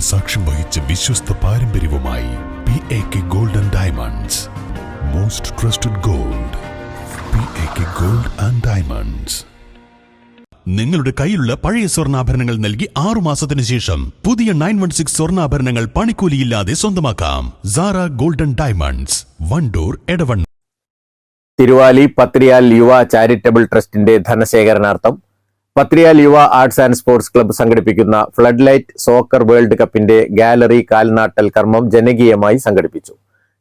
സാക്ഷ്യം വഹിച്ച വിശ്വസ്ത പാരമ്പര്യവുമായി P A K gold and diamonds most trusted gold P A K gold and diamonds നിങ്ങളുടെ കയ്യിലുള്ള പഴയ സ്വർണാഭരണങ്ങൾ നൽകി ആറു മാസത്തിന് ശേഷം പുതിയ നയൻ വൺ സിക്സ് സ്വർണാഭരണങ്ങൾ പണിക്കൂലിയില്ലാതെ സ്വന്തമാക്കാം. Sara golden diamonds Vandoor Edavanna Thiruvali Pathiriyal Yuva charitable ട്രസ്റ്റിന്റെ ധനശേഖരണാർത്ഥം Pathiriyal Yuva arts and sports club സംഘടിപ്പിക്കുന്ന ഫ്ലഡ് ലൈറ്റ് സോക്കർ വേൾഡ് കപ്പിന്റെ ഗാലറി കാൽനാട്ടൽ കർമ്മം ജനകീയമായി സംഘടിപ്പിച്ചു.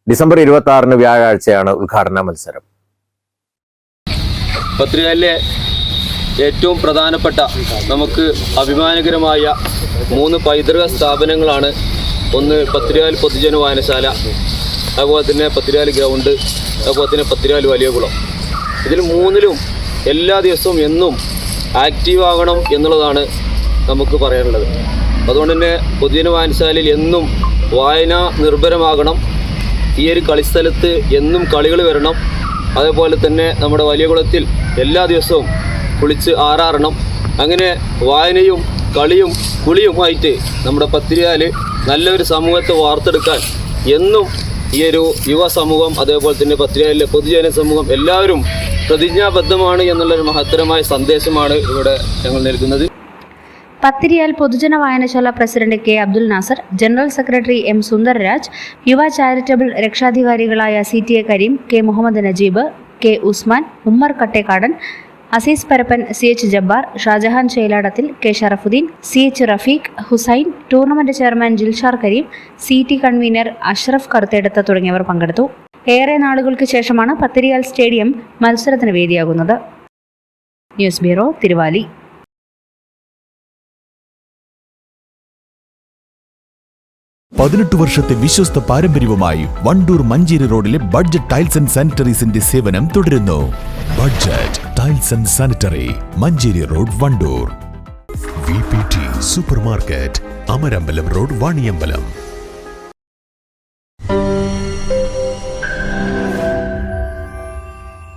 ഡിസംബർ ഇരുപത്തി ആറിന് വ്യാഴാഴ്ചയാണ് ഉദ്ഘാടന മത്സരം. പത്രികയിലെ ഏറ്റവും പ്രധാനപ്പെട്ട നമുക്ക് അഭിമാനകരമായ മൂന്ന് പൈതൃക സ്ഥാപനങ്ങളാണ്. ഒന്ന് പത്രിയാൽ പൊതുജന വായനശാല അതുപോലെ തന്നെ പത്രിയാൽ ഗ്രൗണ്ട് അതുപോലെ തന്നെ പത്രിയാൽ വലിയ കുളം. ഇതിൽ മൂന്നിലും എല്ലാ ദിവസവും എന്നും ആക്റ്റീവ് ആകണം എന്നുള്ളതാണ് നമുക്ക് പറയാനുള്ളത്. അതുകൊണ്ട് തന്നെ പൊതുജന വായനശാലയിൽ എന്നും വായന നിർഭരമാകണം. ഈ ഒരു കളിസ്ഥലത്ത് എന്നും കളികൾ വരണം. അതേപോലെ തന്നെ നമ്മുടെ വലിയ കുളത്തിൽ എല്ലാ ദിവസവും കുളിച്ച് ആറാറണം. അങ്ങനെ വായനയും കളിയും കുളിയുമായിട്ട് നമ്മുടെ പത്തിരിയാൽ നല്ലൊരു സമൂഹത്തെ വാർത്തെടുക്കാൻ എന്നും ഈ ഒരു യുവ സമൂഹം അതേപോലെ തന്നെ പത്രികയിലെ പൊതുജന സമൂഹം എല്ലാവരും പ്രതിജ്ഞാബദ്ധമാണ് എന്നുള്ളൊരു മഹത്തരമായ സന്ദേശമാണ് ഇവിടെ ഞങ്ങൾ നൽകുന്നത്. പത്തിരിയാൽ പൊതുജന വായനശാല president K. Abdul Nasar general secretary M. Sundarraj Yuva charitable രക്ഷാധികാരികളായ C. T. A. Kareem K. Muhammad Najeeb K. Usman Ummer Kattekkadan Aziz Parappan C H Jabbar Shajahan Cheladathil K Sharafuddeen C H Rafeeq Hussain tournament chairman Jilshar Kareem C T convener Ashraf Karuthedath തുടങ്ങിയവർ പങ്കെടുത്തു. ഏറെ നാളുകൾക്ക് ശേഷമാണ് Pathiriyal stadium മത്സരത്തിന് വേദിയാകുന്നത്. News bureau Thiruvali. പതിനെട്ട് വർഷത്തെ വിശ്വസ്ത പാരമ്പര്യവുമായി വണ്ടൂർ മഞ്ചേരി റോഡിലെ ബഡ്ജറ്റ് ടൈൽസ് ആൻഡ് സാനിറ്ററീസിന്റെ സേവനം തുടരുന്നു. Budget tiles and sanitary Manjeri road Vandoor. Supermarket Amarambalam road Vaniyambalam.